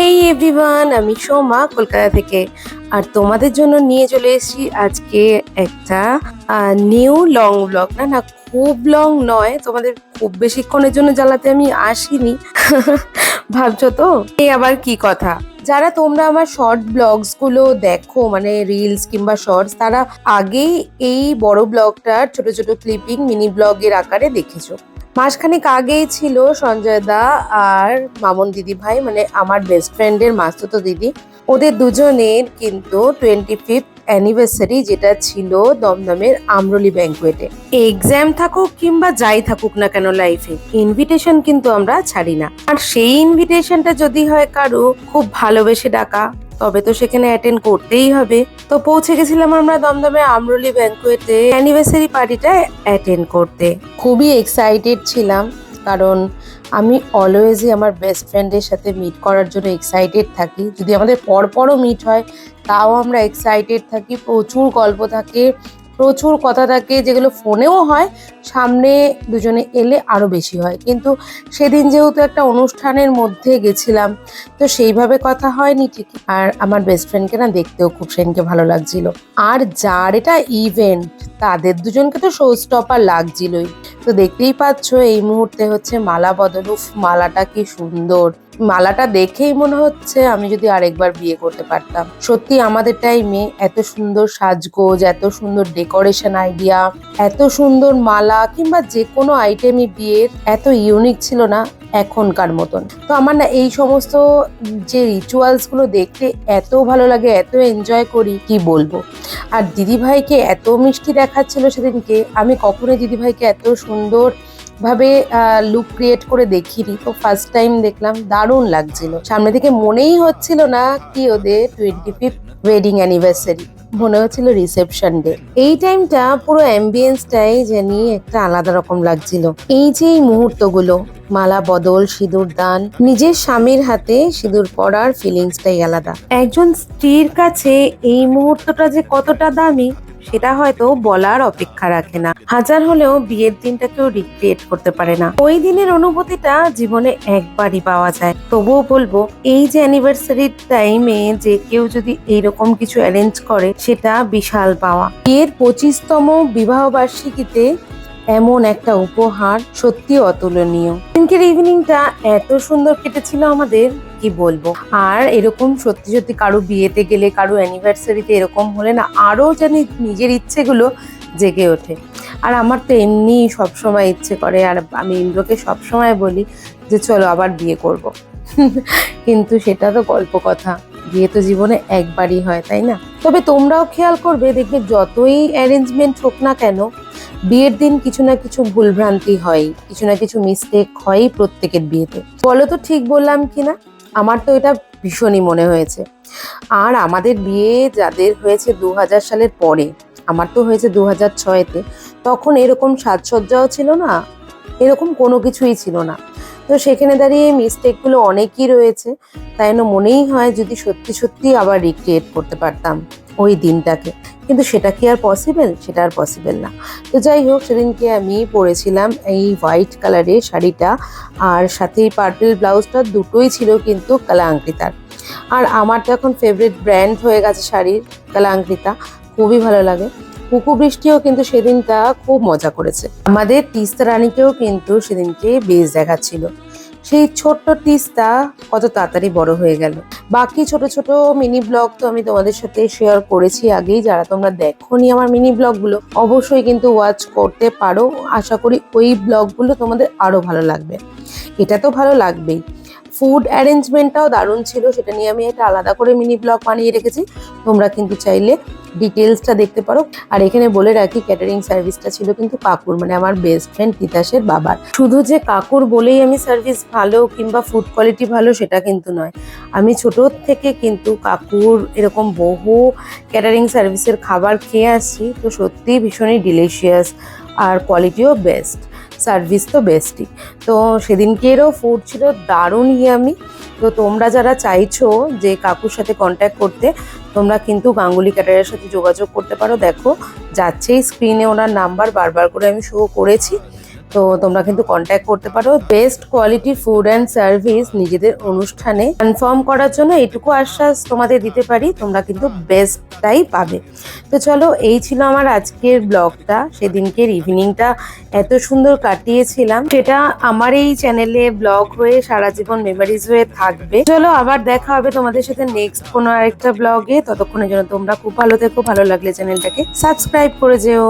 হেই everyone আমি সোমা কলকাতা থেকে। আর তোমাদের জন্য নিয়ে চলে এসেছি আজকে একটা নিউ লং ব্লগ না না, খুব লং নয়, তোমাদের খুব বেশিক্ষণের জন্য জ্বালাতে আমি আসিনি। ভাবছ তো? এই আবার কি কথা? যারা তোমরা আমার শর্ট ব্লগসগুলো দেখো মানে রিলস কিংবা শর্টস তারা আগেই এই বড় ব্লগটার ছোট ছোট ক্লিপিং মিনি ব্লগের আকারে দেখেছ। মাসখানেক আগেই ছিল সঞ্জয় দা আর মামন দিদি ভাই মানে আমার বেস্ট ফ্রেন্ডের মাস্তুতো দিদি। ওদের দুজনের কিন্তু টোয়েন্টি ফিফথ অ্যানিভার্সারি যেটা ছিল দমদমের আমরলি ব্যাঙ্কুয়েটে এক্সাম থাকুক কিংবা যাই থাকুক না কেন লাইফে ইনভিটেশন কিন্তু আমরা ছাড়ি না আর সেই ইনভিটেশনটা যদি হয় কারও, খুব ভালোবেসে ডাকা। তবে তো সেখানে অ্যাটেন্ড করতেই হবে। তো পৌঁছে গেছিলাম আমরা দমদমে আমরলি ব্যাঙ্কুয়েটে অ্যানিভার্সারি পার্টিটা অ্যাটেন্ড করতে। খুবই এক্সাইটেড ছিলাম, কারণ আমি অলওয়েজই আমার বেস্ট ফ্রেন্ডের সাথে মিট করার জন্য এক্সাইটেড থাকি। যদি আমাদের পরপরও মিট হয়, তাও আমরা এক্সাইটেড থাকি, প্রচুর গল্প থাকে প্রচুর কথা থাকে, যেগুলো ফোনেও হয়, সামনে দুজনে এলে আরও বেশি হয়। কিন্তু সেদিন যেহেতু একটা অনুষ্ঠানের মধ্যে গেছিলাম, তো সেইভাবে কথা হয়নি ঠিকই আর আমার বেস্ট ফ্রেন্ডকে না দেখতেও খুব ফ্রেন্ডকে ভালো লাগছিল। আর যার এটা ইভেন্ট তাদের দুজনকে তো শো স্টপার লাগছিলই। তো দেখতেই পাচ্ছ এই মুহূর্তে হচ্ছে মালা বদল মালাটা কি সুন্দর। মালাটা দেখেই মনে হচ্ছে আমি যদি আরেকবার বিয়ে করতে পারতাম। সত্যি আমাদের টাইমে এত সুন্দর সাজগোজ, এত সুন্দর ডেকোরেশন আইডিয়া এত সুন্দর মালা কিংবা যে কোনো আইটেমই বিয়ের এত ইউনিক ছিল না এখনকার মতন। তো আমার না এই সমস্ত যে রিচুয়ালসগুলো দেখতে এত ভালো লাগে, এত এনজয় করি, কি বলব? আর দিদিভাইকে এত মিষ্টি দেখাচ্ছিল সেদিনকে, আমি কখনোই দিদিভাইকে এত সুন্দর ভাবে লুক ক্রিয়েট করে দেখিনি। তো ফার্স্ট টাইম দেখলাম, দারুণ লাগছিল। সামনে থেকে মনেই হচ্ছিল না কি ওদের টোয়েন্টি ফিফথ ওয়েডিং অ্যানিভার্সারি মনে হচ্ছিল রিসেপশন ডে এই টাইমটা পুরো অ্যাম্বিয়েন্সটাই জানি একটা আলাদা রকম লাগছিল। এই যে এই মুহূর্তগুলো, মালা, বদল, সিঁদুর, দান, নিজের স্বামীর হাতে সিঁদুর পরার ফিলিংসটাই আলাদা। একজন স্ত্রীর কাছে এই মুহূর্তটা যে কতটা দামি সেটা হয়তো বলার অপেক্ষা রাখে না। হাজার হলেও বিয়ের দিনটা কেউ রিক্রিয়েট করতে পারে না। ওই দিনের অনুভূতিটা জীবনে একবারই পাওয়া যায়। তবুও বলব, এই যে অ্যানিভার্সারির টাইমে যে কেউ যদি এইরকম কিছু অ্যারেঞ্জ করে, সেটা বিশাল পাওয়া। বিয়ের পঁচিশতম বিবাহ বার্ষিকীতে এমন একটা উপহার সত্যি অতুলনীয়। দিনকের ইভিনিংটা এত সুন্দর কেটেছিল আমাদের। কি বলব? আর এরকম সত্যি সত্যি কারও বিয়েতে গেলে, কারও অ্যানিভার্সারিতে এরকম হলে না আরও জানি নিজের ইচ্ছেগুলো জেগে ওঠে। আর আমার তো এমনি সবসময় ইচ্ছে করে, আর আমি ইন্দ্রকে সবসময় বলি যে, চলো আবার বিয়ে করব। কিন্তু সেটা তো গল্প কথা। বিয়ে তো জীবনে একবারই হয়, তাই না? তবে তোমরাও খেয়াল করবে, দেখবে যতই অ্যারেঞ্জমেন্ট হোক না কেন, বিয়ের দিন কিছু না কিছু ভুলভ্রান্তি হয় কিছু না কিছু মিস্টেক হয়ই প্রত্যেকের বিয়েতে। বলো তো ঠিক বললাম কিনা? আমার তো এটা ভীষণই মনে হয়েছে। আর আমাদের বিয়ে যাদের হয়েছে দু হাজার সালের পরে, আমার তো হয়েছে দু হাজার ছয়েতে তখন এরকম সাজসজ্জাও ছিল না, এরকম কোনো কিছুই ছিল না। তো সেখানে দাঁড়িয়ে মিস্টেকগুলো অনেকই রয়েছে, তাই জন্য মনেই হয় যদি সত্যি সত্যি আবার রিক্রিয়েট করতে পারতাম। ওই দিনটাকে। কিন্তু সেটা কি আর পসিবল সেটা আর পসিবল না। তো যাই হোক, সেদিনকে আমি পরেছিলাম এই হোয়াইট কালারের শাড়িটা। আর সাথে পার্পেল ব্লাউজটা দুটোই ছিল কিন্তু কালাঙ্কৃতার আর আমার তো এখন ফেভারিট ব্র্যান্ড হয়ে গেছে শাড়ির কালাঙ্কৃতা খুবই ভালো লাগে। কুকু বৃষ্টিও কিন্তু সেদিনটা খুব মজা করেছে। আমাদের তিস্তা রানীকেও কিন্তু সেদিনকে বেশ দেখাচ্ছিল। সেই ছোট্ট তিস্তা কত তাড়াতাড়ি বড় হয়ে গেল। বাকি ছোট ছোট মিনি ব্লগ তো আমি তোমাদের সাথে শেয়ার করেছি আগেই। যারা তোমরা দেখোনি আমার মিনি ব্লগগুলো অবশ্যই কিন্তু ওয়াচ করতে পারো। আশা করি ওই ব্লগগুলো তোমাদের আরও ভালো লাগবে। এটা তো ভালো লাগবেই। ফুড অ্যারেঞ্জমেন্টটাও দারুণ ছিল, সেটা নিয়ে আমি একটা আলাদা করে মিনি ব্লগ বানিয়ে রেখেছি। তোমরা কিন্তু চাইলে ডিটেলসটা দেখতে পারো। আর এখানে বলে রাখি ক্যাটারিং সার্ভিসটা ছিল কিন্তু কাকুর মানে আমার বেস্ট ফ্রেন্ড তিতাসের বাবার। শুধু যে কাকুর বলেই আমি সার্ভিস ভালো কিংবা ফুড কোয়ালিটি ভালো, সেটা কিন্তু নয়। আমি ছোট থেকে কিন্তু কাকুর এরকম বহু ক্যাটারিং সার্ভিসের খাবার খেয়ে আসছি, তো সত্যিই ভীষণই ডিলিশিয়াস আর কোয়ালিটিও বেস্ট সার্ভিস তো বেস্টই। তো সেদিনকেরও ফুড ছিল দারুণ ইয়ামি তো তোমরা যারা চাইছো যে কাকুর সাথে কন্ট্যাক্ট করতে, তোমরা কিন্তু গাঙ্গুলি ক্যাটারের সাথে যোগাযোগ করতে পারো। দেখো, যাচ্ছেই স্ক্রিনে ওনার নাম্বার বারবার করে আমি শো করেছি। তো তোমরা কিন্তু কন্ট্যাক্ট করতে পারো। Best quality food and service নিজেদের অনুষ্ঠানে কনফার্ম করার জন্য এইটুকু আশ্বাস তোমাদের দিতে পারি, তোমরা কিন্তু বেস্টটাই পাবে। তো চলো, এই ছিল আমার আজকের ব্লগটা সেদিনকের ইভিনিংটা এত সুন্দর কাটিয়েছিলাম। সেটা আমার এই চ্যানেলে ব্লগ হয়ে, সারা জীবন মেমোরিজ হয়ে থাকবে। চলো, আবার দেখা হবে তোমাদের সাথে নেক্সট কোনো আরেকটা ব্লগে ততক্ষণের জন্য তোমরা খুব ভালো থেকো, ভালো লাগলে চ্যানেলটাকে সাবস্ক্রাইব করে যেও।